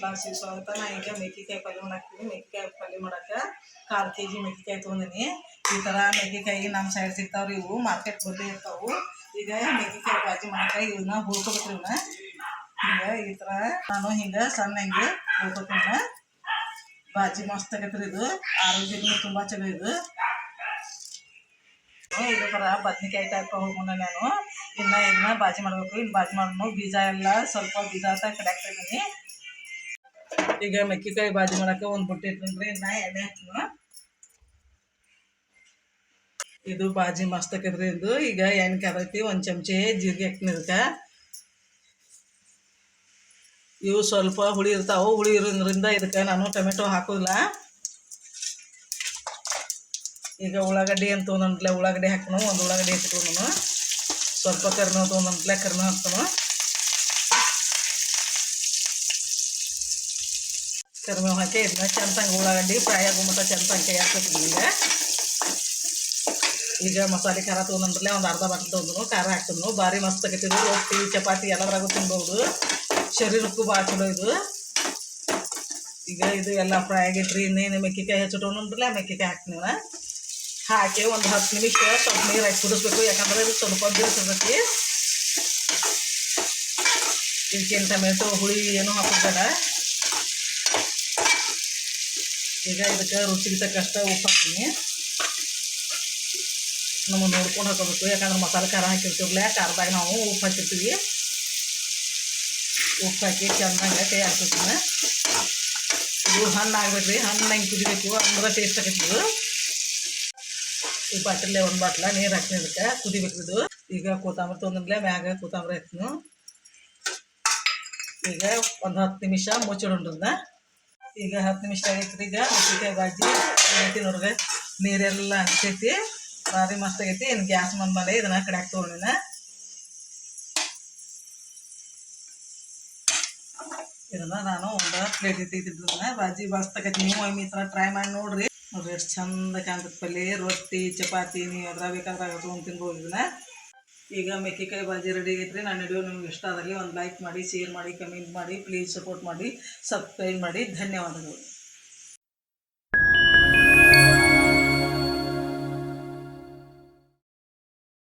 ಕ್ಲಾಸಿಗೆ ಸ್ವಾಗತ. ನಾ ಈಗ ಮೆಕ್ಕಿಕಾಯಿ ಪಲ್ಯ ಮಾಡಾಕ್ತೀನಿ. ಮೆಕ್ಕೆಕಾಯಿ ಪಲ್ಯ ಮಾಡಕ್ಕೆ ಕಾಲು ಕೆ ಜಿ ಮೆಕ್ಕೆಕಾಯಿ ತೊಗೊಂಡಿನಿ. ಈ ಥರ ಮೆಕ್ಕಿಕಾಯಿ ನಮ್ಮ ಸೈಡ್ ಸಿಗ್ತಾವ್ರಿ ಇವು. ಮಾರ್ಕೆಟ್ ಬಂದೇ ಇರ್ತಾವು. ಈಗ ಮೆಕ್ಕಿಕಾಯಿ ಬಾಜಿ ಮಾಡಕ್ಕೆ ಇವನ್ನ ಹುರ್ಕೋಬೇಕ್ರಿ ಇವನ್ನ ಹಿಂಗೆ ಈ ಥರ ನಾನು ಹಿಂಗೆ ಸಣ್ಣ ಹಿಂಗೆ ಹುರ್ಕೋತೀನಿ. ಬಾಜಿ ಮಸ್ತ್ ಆಗೈತ್ರಿ ಇದು. ಆರೋಗ್ಯಕ್ಕೂ ತುಂಬ ಚಲೋ ಇದು. ಇದೇ ಥರ ಬದ್ನಿಕಾಯಿ ಟೈಪ್ ಹೋಗೋಣ ನಾನು. ಇನ್ನು ಇದನ್ನ ಬಾಜಿ ಮಾಡಬೇಕು. ಇನ್ನು ಬಾಜಿ ಮಾಡೋಣ ಬೀಜ ಎಲ್ಲ ಸ್ವಲ್ಪ ಬೀಜ ಅಂತ ಕಡೆ ಈಗ ಮೆಕ್ಕಿಕಾಯಿ ಬಾಜಿ ಮಾಡೋಕೆ ಒಂದು ಬುಟ್ಟಿ ಇಟ್ಟನ್ರಿ ಇನ್ನು ಎಣ್ಣೆ ಹಾಕ್ತೀನಿ. ಇದು ಬಾಜಿ ಮಸ್ತ್ ಹಾಕಿದ್ರಿ ಇದು. ಈಗ ಎಣ್ಣೆ ಕಾದೈತಿ ಒಂದು ಚಮಚೆ ಜೀರಿಗೆ ಹಾಕ್ತೀನಿ ಇದಕ್ಕೆ. ಇವು ಸ್ವಲ್ಪ ಹುಳಿ ಇರ್ತಾವೆ. ಹುಳಿ ಇರೋದ್ರಿಂದ ಇದಕ್ಕೆ ನಾನು ಟೊಮೆಟೊ ಹಾಕೋದಿಲ್ಲ. ಈಗ ಉಳ್ಳಾಗಡ್ಡಿ ಅಂತ ಒಂದೊಂದ್ಲೆ ಉಳ್ಳಾಗಡ್ಡಿ ಹಾಕೋಣ ಒಂದು ಉಳ್ಳಾಗಡ್ಡಿ ಹಾಕಿಟ್ಕೊಂಡು ಸ್ವಲ್ಪ ಕರ್ನ ಒಂದೊಂದ್ಲೆ ಕರ್ನ ಹಾಕ್ತಾನು. ಕರ್ಮ ಹಾಕಿ ಇದನ್ನ ಚಂದಂಗೆ ಉಳ್ಳಾಗಡ್ಡಿ ಫ್ರೈ ಆಗೋ ಮಟ್ಟ ಚಂದಂಗೆ ಕೈ ಹಾಕ್ಬೇಕು ಈಗ ಮಸಾಲೆ ಖಾರ ತೊಗೊಂಡ್ಲೆ ಒಂದು ಅರ್ಧ ಬಾಟಲ್ ತೊಗೊಂಡು ಖಾರ ಹಾಕ್ತನು. ಭಾರಿ ಮಸ್ತ್ ಆಗೈತಿದು ರೊಟ್ಟಿ, ಚಪಾತಿ ಎಲ್ಲದ್ರಾಗೂ ತಿನ್ಬೋದು. ಶರೀರಕ್ಕೂ ಭಾಳ ಚಲೋ ಇದು. ಈಗ ಇದು ಎಲ್ಲ ಫ್ರೈ ಆಗೈತ್ರಿ ಇನ್ನೇನು ಮೆಕ್ಕೆಕಾಯಿ ಹಚ್ಚಿಟ್ಕೊಂಡ್ರಲ್ಲ ಮೆಕ್ಕಿಕಾಯಿ ಹಾಕ್ತೀನಿ ನಾ. ಹಾಕಿ ಒಂದು ಹತ್ತು ನಿಮಿಷ ಸ್ವಲ್ಪ ನೀರು ಹಾಕಿ ಕುದಿಸ್ಬೇಕು. ಯಾಕಂದ್ರೆ ಇದು ಸ್ವಲ್ಪ ಬೀಳ್ತದೈತಿ ಇದಕ್ಕೇನು ಟೊಮೆಟೊ ಹುಳಿ ಏನೂ ಹಾಕೋಬೇಡ ಈಗ ಇದಕ್ಕೆ ರುಚಿಗೆ ತಕ್ಕಷ್ಟ ಉಪ್ಪು ಹಾಕ್ತೀನಿ. ನಮ್ಮ ನೋಡ್ಕೊಂಡು ಹಾಕೋಬೇಕು. ಯಾಕಂದ್ರೆ ಮಸಾಲೆ ಖಾರ ಹಾಕಿರ್ತೀವಲ್ಲ ಖಾರದಾಗ ನಾವು ಉಪ್ಪು ಹಾಕಿರ್ತೀವಿ. ಉಪ್ಪು ಹಾಕಿ ಚೆನ್ನಾಗಿ ಕೈ ಹಾಕ್ಬೇಕು ಇದು ಹಣ್ಣು ಆಗ್ಬೇಕು ರೀ ಹಣ್ಣು ಹೆಂಗೆ ಕುದಿಬೇಕು ಅಂದ್ರೆ ಟೇಸ್ಟ್ ಆಗೈತಿ ಇದು ಈ ಬಾಟಲ್ಲೇ ಒಂದು ಬಾಟ್ಲ, ನೀರು ಹಾಕ್ತೀನಿ ಅದಕ್ಕೆ ಕುದಿಬೇಕಿದು ಈಗ ಕೊತ್ತಂಬರಿ ತೊಂದ್ರೆ ಮ್ಯಾಗ ಕೊತ್ತಂಬರಿ ಹಾಕ್ತೀನಿ. ಈಗ ಒಂದು ಹತ್ತು ನಿಮಿಷ ಮುಚ್ಚಿಡೋಣ್ರನ್ನ ಈಗ ಹತ್ತು ನಿಮಿಷ ಆಗೈತ್ರಿ ಈಗ ಮೆಕ್ಕೆಕಾಯಿ ಬಾಜಿ ಐತಿ ನೋಡ್ರಿ, ನೀರೆಲ್ಲ ಹಂಚೈತಿ. ಭಾರಿ ಮಸ್ತ್ ಆಗೈತಿ. ಇನ್ನು ಗ್ಯಾಸ್ ಮೇಲೆ ಇದನ್ನ ಕಡೆ ತೊಗೊಂಡಿನ. ಇದನ್ನ ನಾನು ಒಂದು ಪ್ಲೇಟ್ ಇಟ್ಟಿದ್ದಿದ್ದನ್ನ ಬಾಜಿ ಮಸ್ತ್ ನೀವು ಈ ಥರ ಟ್ರೈ ಮಾಡಿ ನೋಡ್ರಿ. ನೋಡ್ರಿ ಎಷ್ಟು ಚಂದ ಕಾಣ್ತದೆ ಪಲ್ಯ ರೊಟ್ಟಿ, ಚಪಾತಿ, ನೀವು ಅದ್ರ ಬೇಕಾದ್ರೆ ತೊಗೊಂಡು ತಿನ್ಬೋದು ಇದನ್ನ. ಈಗ ಮೆಕ್ಕೆಕಾಯಿ ಬಾಜಿ ರೆಡಿ ಆಗೈತ್ರಿ. ನಾನು ವಿಡಿಯೋ ನಿಮ್ಗೆ ಇಷ್ಟ ಆದಲ್ಲಿ ಒಂದು ಲೈಕ್ ಮಾಡಿ ಶೇರ್ ಮಾಡಿ ಕಮೆಂಟ್ ಮಾಡಿ ಪ್ಲೀಸ್ ಸಪೋರ್ಟ್ ಮಾಡಿ ಸಬ್ಸ್ಕ್ರೈಬ್ ಮಾಡಿ. ಧನ್ಯವಾದಗಳು.